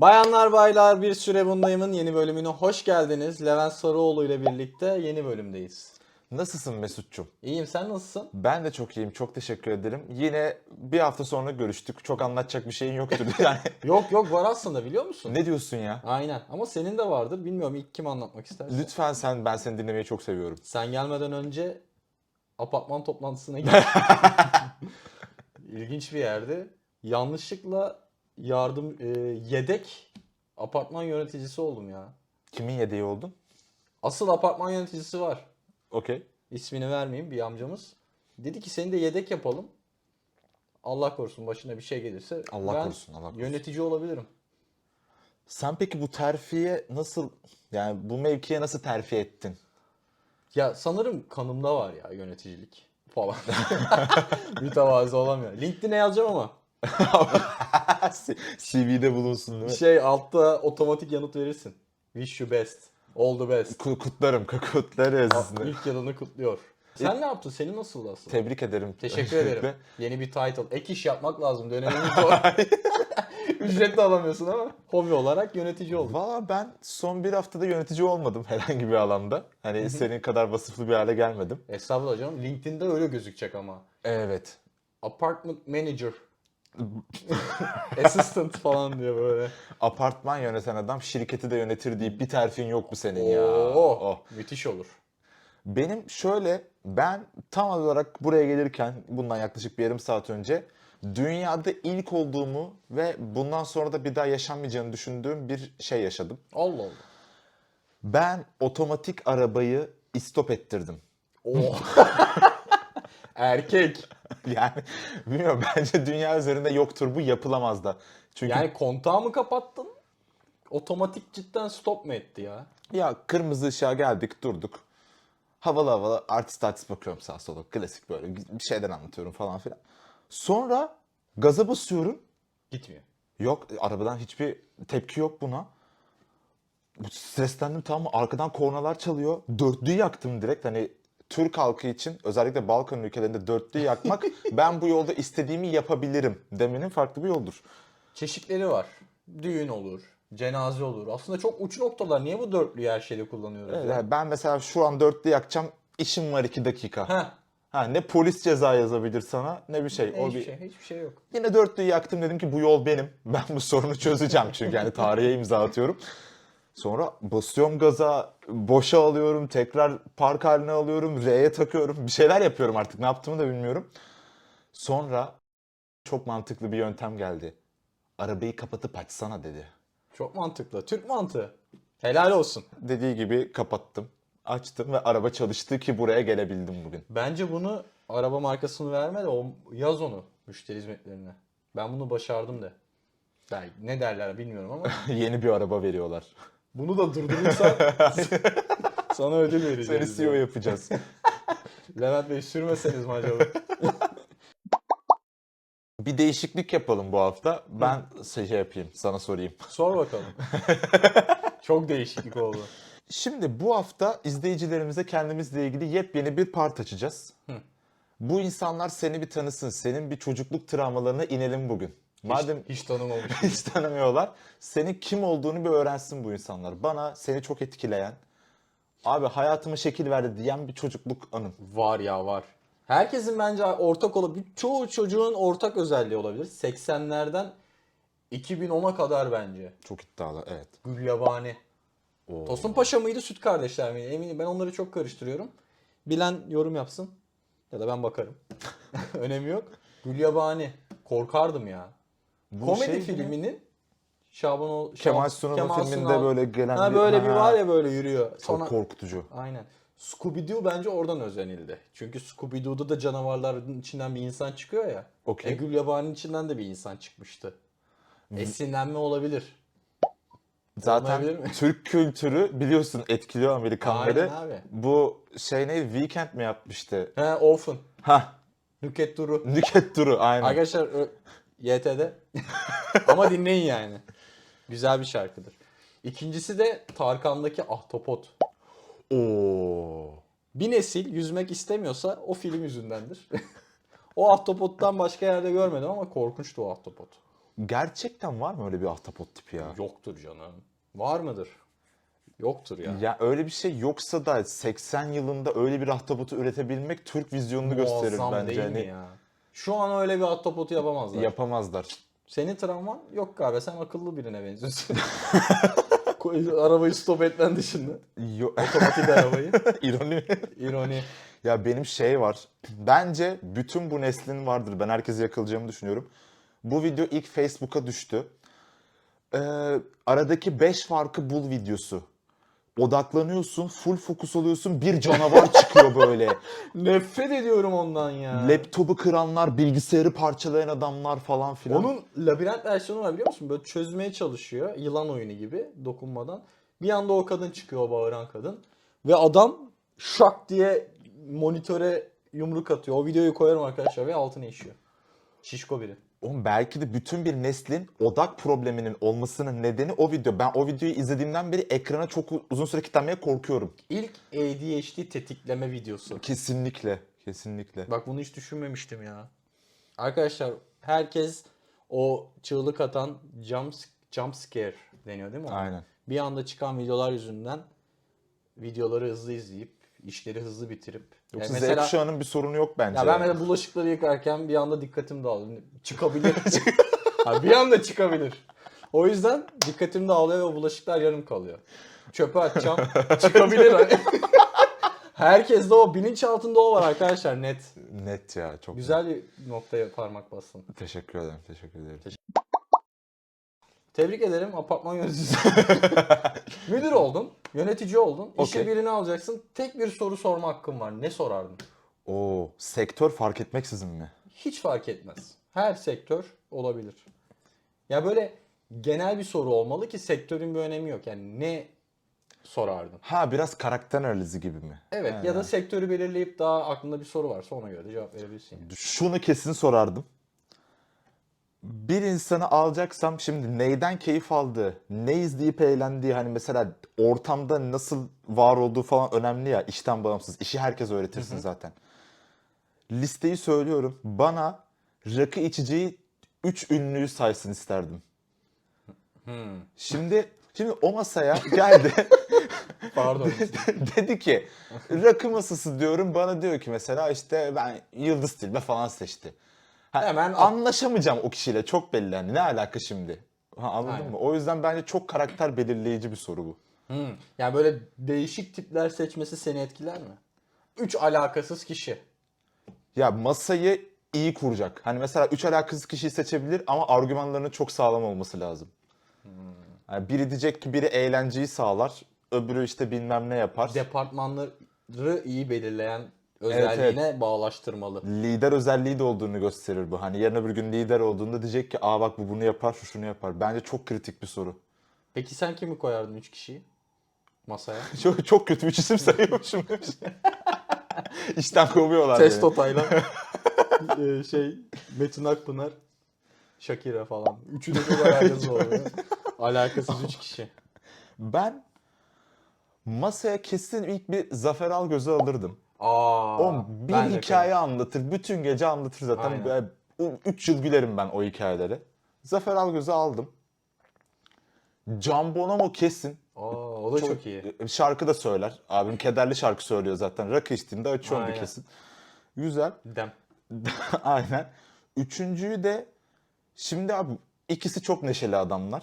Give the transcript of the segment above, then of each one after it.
Bayanlar baylar bir süre bundayımın yeni bölümüne hoş geldiniz. Levent Sarıoğlu ile birlikte yeni bölümdeyiz. Nasılsın Mesut'cum? İyiyim sen nasılsın? Ben de çok iyiyim. Çok teşekkür ederim. Yine bir hafta sonra görüştük. Çok anlatacak bir şeyin yoktur. Yani Yok yok var aslında biliyor musun? ne diyorsun ya? Aynen ama senin de vardır. Bilmiyorum ilk kim anlatmak istersin? Lütfen sen ben seni dinlemeyi çok seviyorum. Sen gelmeden önce apartman toplantısına gittim. İlginç bir yerdi. Yanlışlıkla yardım e, yedek apartman yöneticisi oldum ya. Kimin yedeği oldun? Asıl apartman yöneticisi var. Okey. İsmini vermeyeyim bir amcamız. Dedi ki seni de yedek yapalım. Allah korusun başına bir şey gelirse Allah ben korusun, Allah korusun. yönetici olabilirim. Sen peki bu terfiye nasıl yani bu mevkiye nasıl terfi ettin? Ya sanırım kanımda var ya yöneticilik falan. Mütevazı olamıyor. LinkedIn'e yazacağım ama. CV'de bulunsun değil mi? Şey altta otomatik yanıt verirsin. Wish you best. All the best. Ku- Kutlarım, kutlarız. İlk yılını kutluyor. Sen ne yaptın? Senin nasıl aslında? Tebrik ederim. Teşekkür ederim. Yeni bir title. Ek iş yapmak lazım. Dönemimiz o. Ücret de alamıyorsun ama hobi olarak yönetici oldun. Valla ben son bir haftada yönetici olmadım herhangi bir alanda. Hani senin kadar vasıflı bir hale gelmedim. Estağfurullah canım. LinkedIn'de öyle gözükecek ama. Evet. Apartment manager. Assistant falan diyor böyle. Apartman yöneten adam şirketi de yönetir deyip bir terfin yok mu senin ya? Oo, Oh. müthiş olur. Benim şöyle ben tam olarak buraya gelirken bundan yaklaşık bir yarım saat önce dünyada ilk olduğumu ve bundan sonra da bir daha yaşanmayacağını düşündüğüm bir şey yaşadım. Allah Allah. Ben otomatik arabayı istop ettirdim. Oo. Erkek. Yani bilmiyorum bence dünya üzerinde yoktur bu yapılamaz da. Çünkü Yani kontağı mı kapattın? Otomatik cidden stop mu etti ya? ya kırmızı ışığa geldik durduk. Havalı havalı artist artist bakıyorum sağa sola. Klasik böyle bir şeyden anlatıyorum falan filan. Sonra gaza basıyorum. Gitmiyor. Yok arabadan hiçbir tepki yok buna. Streslendim tamam mı? Arkadan kornalar çalıyor. Dörtlüyü yaktım direkt. Hani Türk halkı için özellikle Balkan ülkelerinde dörtlüyü yakmak ben bu yolda istediğimi yapabilirim demenin farklı bir yoldur. Çeşitleri var. Düğün olur, cenaze olur. Aslında çok uç noktalar. Niye bu dörtlüyü her şeyde kullanıyoruz? Evet, ya? yani ben mesela şu an dörtlü yakacağım. işim var iki dakika. Heh. Ha, ne polis ceza yazabilir sana ne bir şey. O Hiçbir bir... şey, hiçbir şey yok. Yine dörtlüyü yaktım dedim ki bu yol benim. Ben bu sorunu çözeceğim çünkü yani tarihe imza atıyorum. Sonra basıyorum gaza, boşa alıyorum, tekrar park haline alıyorum, R'ye takıyorum. Bir şeyler yapıyorum artık ne yaptığımı da bilmiyorum. Sonra çok mantıklı bir yöntem geldi. Arabayı kapatıp açsana dedi. Çok mantıklı. Türk mantığı. Helal olsun. Dediği gibi kapattım, açtım ve araba çalıştı ki buraya gelebildim bugün. Bence bunu araba markasını verme de o, yaz onu müşteri hizmetlerine. Ben bunu başardım de. Belki ne derler bilmiyorum ama Yeni bir araba veriyorlar. Bunu da durdurursan sana ödül Seni vereceğiz. CEO yapacağız. Levent Bey sürmeseniz mi acaba? Bir değişiklik yapalım bu hafta. Ben şey yapayım, sana sorayım. Sor bakalım. Çok değişiklik oldu. Şimdi bu hafta izleyicilerimize kendimizle ilgili yepyeni bir part açacağız. Bu insanlar seni bir tanısın, senin bir çocukluk travmalarına inelim bugün. Madem Hiç, hiç tanımamış. hiç tanımıyorlar, senin kim olduğunu bir öğrensin bu insanlar. Bana seni çok etkileyen, abi hayatıma şekil verdi diyen bir çocukluk anın. Var ya var. Herkesin bence ortak olabilir. Çoğu çocuğun ortak özelliği olabilir. 80'lerden 2010'a kadar bence. Çok iddialı, evet. Gülyabani. Oo. Tosun Paşa mıydı, Süt Kardeşler miydi? Eminim ben onları çok karıştırıyorum. Bilen yorum yapsın. Ya da ben bakarım. Önemi yok. Gülyabani. Korkardım ya. Bu Komedi şey mi? filminin Şaban o Kemal Sunal'ın Kemal filminde Sunal- böyle gelen ha, bir- böyle bir var ya böyle yürüyor. Çok Sonra korkutucu. Aynen. Scooby-Doo bence oradan özenildi. Çünkü Scooby-Doo'da da canavarların içinden bir insan çıkıyor ya. Okey. E Gülyabani'nin içinden de bir insan çıkmıştı. Esinlenme olabilir. Zaten? Türk kültürü biliyorsun etkiliyor Amerikanları. Aynen abi. Bu şey neydi? Weekend mi yapmıştı? He Orphan. Ha, Nüket Duru. Nüket Duru aynen. Arkadaşlar YT'de. Ama dinleyin yani. Güzel bir şarkıdır. İkincisi de Tarkan'daki Ahtapot. Oo. Bir nesil yüzmek istemiyorsa o film yüzündendir. o ahtapottan başka yerde görmedim ama korkunçtu o ahtapot. Gerçekten var mı öyle bir ahtapot tipi ya? Yoktur canım. Var mıdır? Yoktur ya. Ya öyle bir şey yoksa da 80 yılında öyle bir ahtapotu üretebilmek Türk vizyonunu gösterir Muazzam bence. değil mi Hani ya? Şu an öyle bir ahtapotu yapamazlar. yapamazlar. Senin travman yok galiba. Sen akıllı birine benziyorsun. Arabayı stop etmen dışında. Yo- Otomatik arabayı. İroni. İroni. Ya benim şey var. Bence bütün bu neslin vardır. Ben herkese yakılacağımı düşünüyorum. Bu video ilk Facebook'a düştü. Ee, aradaki 5 farkı bul videosu. Odaklanıyorsun, full fokus oluyorsun, bir canavar çıkıyor böyle. Nefret ediyorum ondan ya. Laptopu kıranlar, bilgisayarı parçalayan adamlar falan filan. Onun labirent versiyonu var biliyor musun? Böyle çözmeye çalışıyor. Yılan oyunu gibi dokunmadan. Bir anda o kadın çıkıyor o bağıran kadın. Ve adam şak diye monitöre yumruk atıyor. O videoyu koyarım arkadaşlar ve altına işiyor. Şişko biri. Oğlum belki de bütün bir neslin odak probleminin olmasının nedeni o video. Ben o videoyu izlediğimden beri ekrana çok uzun süre kilitlenmeye korkuyorum. İlk ADHD tetikleme videosu. Kesinlikle, kesinlikle. Bak bunu hiç düşünmemiştim ya. Arkadaşlar herkes o çığlık atan jump, jump scare deniyor değil mi? ona? Aynen. Bir anda çıkan videolar yüzünden videoları hızlı izleyip işleri hızlı bitirip Yoksa Yani Z kuşağının bir sorunu yok bence. ya ben mesela bulaşıkları yıkarken bir anda dikkatim dağılıyor. Çıkabilir. ha, bir anda çıkabilir. O yüzden dikkatim dağılıyor ve bulaşıklar yarım kalıyor. Çöpe atacağım. çıkabilir. hani. Herkeste o bilinç altında o var arkadaşlar net. Net ya çok Güzel bir noktaya parmak bastın. Teşekkür ederim, teşekkür ederim. Tebrik ederim apartman yöneticisi. Müdür oldun, yönetici oldun. İşe Okey. birini alacaksın. Tek bir soru sorma hakkın var. Ne sorardın? Oo, sektör fark etmeksizin mi? Hiç fark etmez. Her sektör olabilir. Ya böyle genel bir soru olmalı ki sektörün bir önemi yok. Yani ne sorardın? Ha biraz karakter analizi gibi mi? Evet ya da sektörü belirleyip daha aklında bir soru varsa ona göre de cevap verebilirsin. Şunu kesin sorardım. Bir insanı alacaksam şimdi neyden keyif aldığı, ne izleyip eğlendiği hani mesela ortamda nasıl var olduğu falan önemli ya işten bağımsız. İşi herkes öğretirsin zaten. Listeyi söylüyorum. Bana rakı içeceği 3 ünlüyü saysın isterdim. Şimdi şimdi o masaya geldi. Pardon. dedi ki rakı masası diyorum bana diyor ki mesela işte ben Yıldız Tilbe falan seçti. Ha, Hemen anlaşamayacağım o kişiyle çok belli hani ne alaka şimdi. Ha, anladın Aynen. mı? O yüzden bence çok karakter belirleyici bir soru bu. Hmm. Yani böyle değişik tipler seçmesi seni etkiler mi? Üç alakasız kişi. Ya masayı iyi kuracak. Hani mesela üç alakasız kişiyi seçebilir ama argümanlarının çok sağlam olması lazım. Hmm. Yani biri diyecek ki biri eğlenceyi sağlar, öbürü işte bilmem ne yapar. Departmanları iyi belirleyen özelliğine bağlaştırmalı. lider özelliği de olduğunu gösterir bu. Hani yarın öbür gün lider olduğunda diyecek ki aa bak bu bunu yapar, şu şunu yapar. Bence çok kritik bir soru. Peki sen kimi koyardın üç kişiyi masaya? Çok, çok kötü bir isim sayıyormuşum. İşten kovuyorlar Testo beni. Taylan. Ee, şey Metin Akpınar. Shakira falan. Üçü de çok oluyor. Alakasız üç kişi. Ben masaya kesin ilk bir Zafer Algöz'ü alırdım. Aa, O bir ben de hikaye anlatır. Bütün gece anlatır zaten. Aynen. Böyle 3 yıl gülerim ben o hikayeleri. Zafer Algöz'ü aldım. Can Bonomo kesin. Aa, o da çok, iyi. Şarkı da söyler. Abim kederli şarkı söylüyor zaten. Rakı içtiğinde açıyordu Aynen. kesin. Güzel. Dem. Aynen. Üçüncüyü de şimdi abi ikisi çok neşeli adamlar.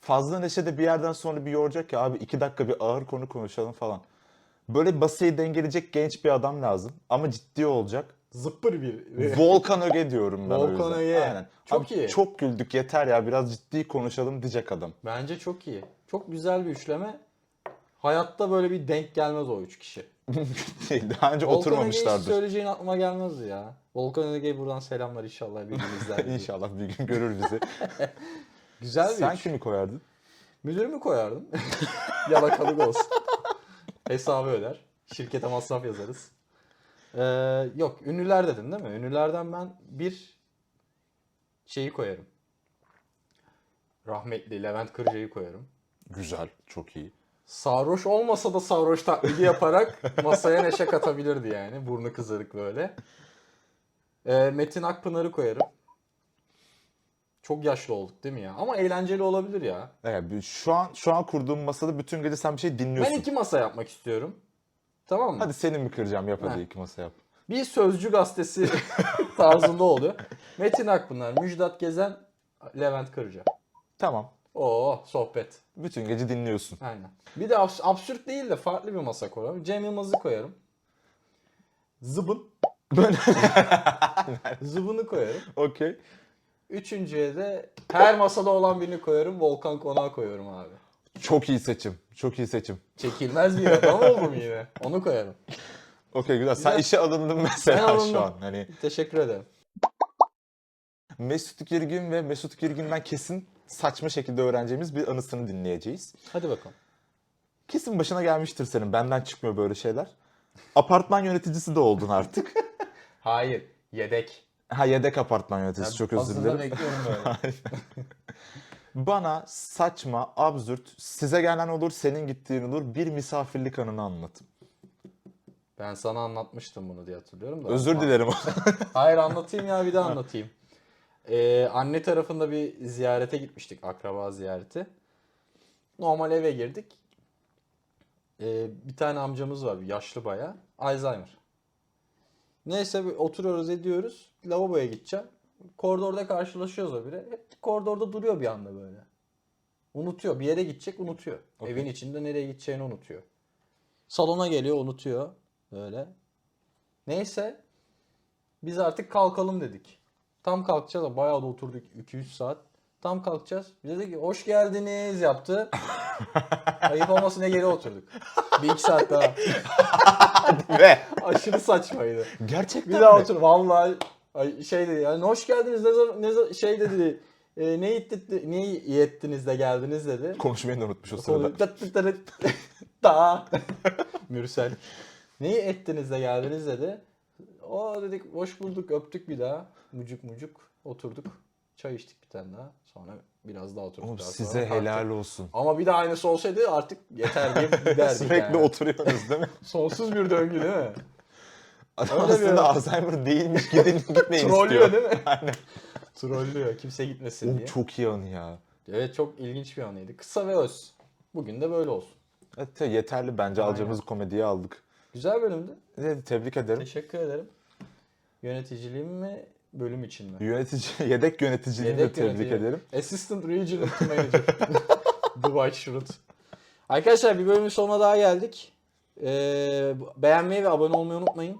Fazla neşe de bir yerden sonra bir yoracak ya abi iki dakika bir ağır konu konuşalım falan. Böyle basayı dengeleyecek genç bir adam lazım ama ciddi olacak. Zıppır bir. Volkan Öge diyorum ben o Volkan yüzden. Öge. Aynen. Çok Abi iyi. Çok güldük yeter ya biraz ciddi konuşalım diyecek adam. Bence çok iyi. Çok güzel bir üçleme. Hayatta böyle bir denk gelmez o üç kişi. Değil, Daha önce Volkan Öge'yi hiç oturmamışlardır. söyleyeceğin aklıma gelmezdi ya. Volkan Öge'ye buradan selamlar inşallah bir gün izler. İnşallah bir gün görür bizi. Güzel bir Sen üç. kimi koyardın? Müdür mü koyardın? Yalakalık olsun. Hesabı öder. Şirkete masraf yazarız. Ee, yok ünlüler dedin değil mi? Ünlülerden ben bir şeyi koyarım. Rahmetli Levent Kırca'yı koyarım. Güzel, çok iyi. Sarhoş olmasa da sarhoş taklidi yaparak masaya neşe katabilirdi yani. Burnu kızarık böyle. Ee, Metin Akpınar'ı koyarım. Çok yaşlı olduk değil mi ya? Ama eğlenceli olabilir ya. Bir- şu an şu an kurduğum masada bütün gece sen bir şey dinliyorsun. Ben iki masa yapmak istiyorum. Tamam mı? Hadi seni mi kıracağım yap hadi Ha. iki masa yap. Bir sözcü gazetesi tarzında oluyor. Metin Akpınar, Müjdat Gezen, Levent Kırca. Tamam. Oo sohbet. Bütün gece dinliyorsun. Aynen. Bir de abs- absürt değil de farklı bir masa koyarım. Cem Yılmaz'ı koyarım. Zıbın. Zıbını koyarım. Okey. Üçüncüye de her masada olan birini koyarım. Volkan Konağı koyuyorum abi. Çok iyi seçim. Çok iyi seçim. Çekilmez bir adam oldum yine. Onu koyarım. Okey güzel. Sen Güzel. işe alındın mesela Ben alındım. şu an. Hani Teşekkür ederim. Mesut Girgin ve Mesut Girgin'den kesin saçma şekilde öğreneceğimiz bir anısını dinleyeceğiz. Hadi bakalım. Kesin başına gelmiştir senin. Benden çıkmıyor böyle şeyler. Apartman yöneticisi de oldun artık. Hayır. Yedek. Ha yedek apartman yöneticisi çok özür Hazırda dilerim. bekliyorum böyle. Bana saçma, absürt, size gelen olur, senin gittiğin olur bir misafirlik anını anlatın. Ben sana anlatmıştım bunu diye hatırlıyorum da. Özür dilerim. Hayır anlatayım ya bir de anlatayım. Ee, anne tarafında bir ziyarete gitmiştik. Akraba ziyareti. Normal eve girdik. Ee, bir tane amcamız var. bir Yaşlı baya. Alzheimer. Neyse bir oturuyoruz ediyoruz. Lavaboya gideceğim. Koridorda karşılaşıyoruz o bire. Hep koridorda duruyor bir anda böyle. Unutuyor. Bir yere gidecek unutuyor. Okey. Evin içinde nereye gideceğini unutuyor. Salona geliyor unutuyor. Böyle. Neyse. Biz artık kalkalım dedik. Tam kalkacağız. Bayağı da oturduk 2-3 saat. Tam kalkacağız. Bize dedi ki hoş geldiniz yaptı. Ayıp olmasın diye geri oturduk. Bir iki saat daha. ve Aşırı saçmaydı. gerçekten Bir daha mi? otur. Vallahi ay, şey dedi yani hoş geldiniz ne zaman ne zaman- şey dedi. E, ne itti ne iyi ettiniz de geldiniz dedi. Konuşmayı da unutmuş o sırada. Konu tıt tıt. Da. Mürsel. Neyi ettiniz de geldiniz dedi. O dedik hoş bulduk öptük bir daha. Mucuk mucuk oturduk. Çay içtik bir tane daha. Sonra biraz daha daha size sonra helal kalktık. olsun. Ama bir de aynısı olsaydı artık yeter diye giderdik Sürekli yani. oturuyorsunuz değil mi? Sonsuz bir döngü değil mi? Adam Öyle bir- aslında Alzheimer değilmiş gidin gitmeyin Trollüyor istiyor. değil mi? Trollüyor kimse gitmesin Oğlum diye. çok iyi anı ya. Evet çok ilginç bir anıydı. Kısa ve öz. Bugün de böyle olsun. Evet, yeterli bence Aynen. alacağımız komediye aldık. Güzel bölümdü. Evet, tebrik ederim. Teşekkür ederim. Yöneticiliğim mi bölüm için mi? Yönetici, yedek yöneticiliğini de Yedek tebrik yönetici. ederim. Assistant Regional Manager. Dubai Şurut. Arkadaşlar bir bölümün sonuna daha geldik. Ee, beğenmeyi ve abone olmayı unutmayın.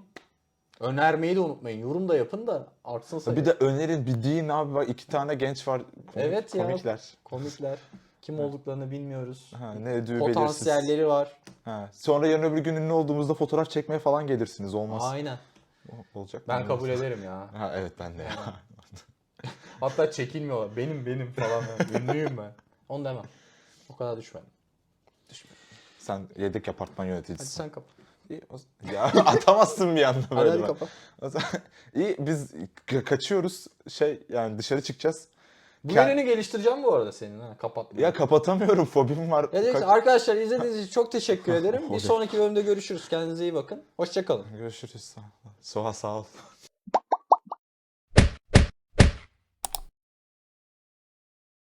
Önermeyi de unutmayın. Yorum da yapın da artsın sayı. Bir de önerin bir deyin abi bak iki tane genç var. Komik, Evet ya. Komikler. Komikler. Kim olduklarını bilmiyoruz. Ha, ne ödüğü belirsiz. Potansiyelleri var. Ha, sonra yarın öbür gün ünlü olduğumuzda fotoğraf çekmeye falan gelirsiniz. Olmaz. Aynen. Olacak. Ben kabul ederim ya. Ha, evet ben de ya. Hatta çekinmiyorlar. Benim benim falan. Ünlüyüm ben. Onu demem. O kadar düşmedim. Sen yedek apartman Hadi yöneticisisin. sen kapat. İyi, o- Ya atamazsın bir anda Hadi böyle. hadi bak. kapat. İyi biz ka- kaçıyoruz. Şey yani dışarı çıkacağız. Bu Kend- yönünü geliştireceğim bu arada senin ha. Kapatma. Ya kapatamıyorum fobim var. Ya Ka- arkadaşlar izlediğiniz için çok teşekkür ederim. Bir sonraki bölümde görüşürüz. Kendinize iyi bakın. Hoşçakalın. Görüşürüz. Soha sağ ol.